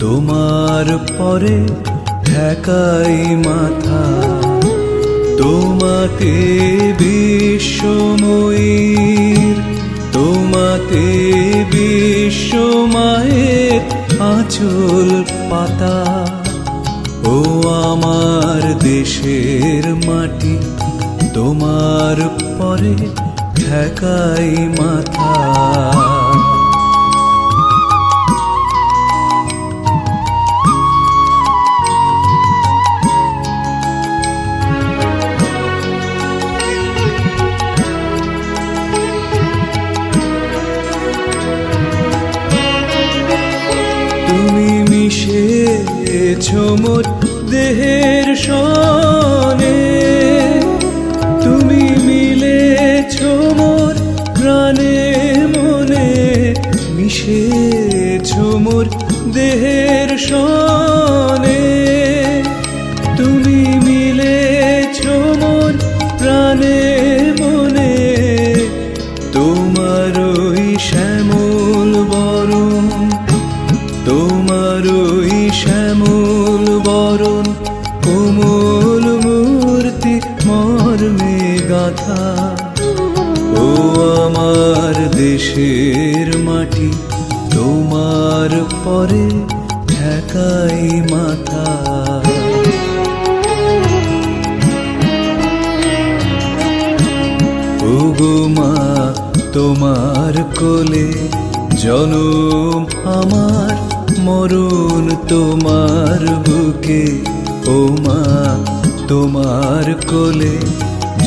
তোমার পরে ঠেকাই মাথা। তোমাতে বিশ্বময়ীর, তোমাতে বিশ্বমায়ের আঁচল পাতা। ও আমার দেশের মাটি, তোমার পরে ঠেকাই মাথা। মিশেছ মোর দেহের সনে? তুমি মিলেছ মোর প্রাণে মনে, মিশেছ মোর দেহের সনে। তুমি মিলেছ মোর প্রাণে মনে তোমার ওই শ্যামল বরণ। তোমার ওই শ্যামল বরণ, কোমল মূর্তি মর্মে গাথা। ও আমার দেশের মাটি, তোমার পরে ঠেকাই মাথা। মা, তোমার কোলে জনম আমার। মরণ তোমার বুকে, ও মা, তোমার কোলে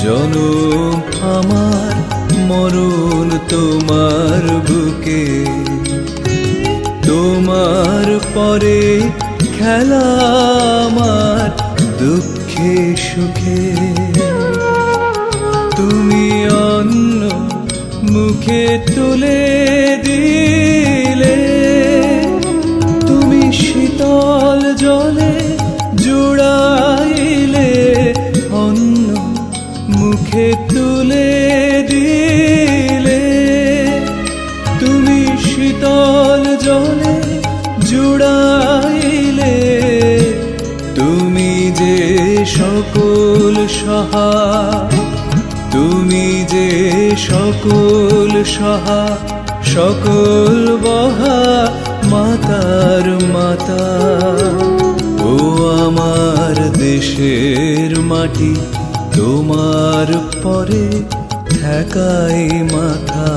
জনম আমার, মরণ তোমার বুকে। তোমার পরে খেলা আমার দুঃখে সুখে। তুমি অন্য মুখে তুলে শীতল জলে জুড়াইলে তুমি যে সকল সহা, তুমি যে সকল সহা, সকল বহা মাতার মাতা। ও আমার দেশের মাটি, তোমার পরে ঠেকাই মাথা।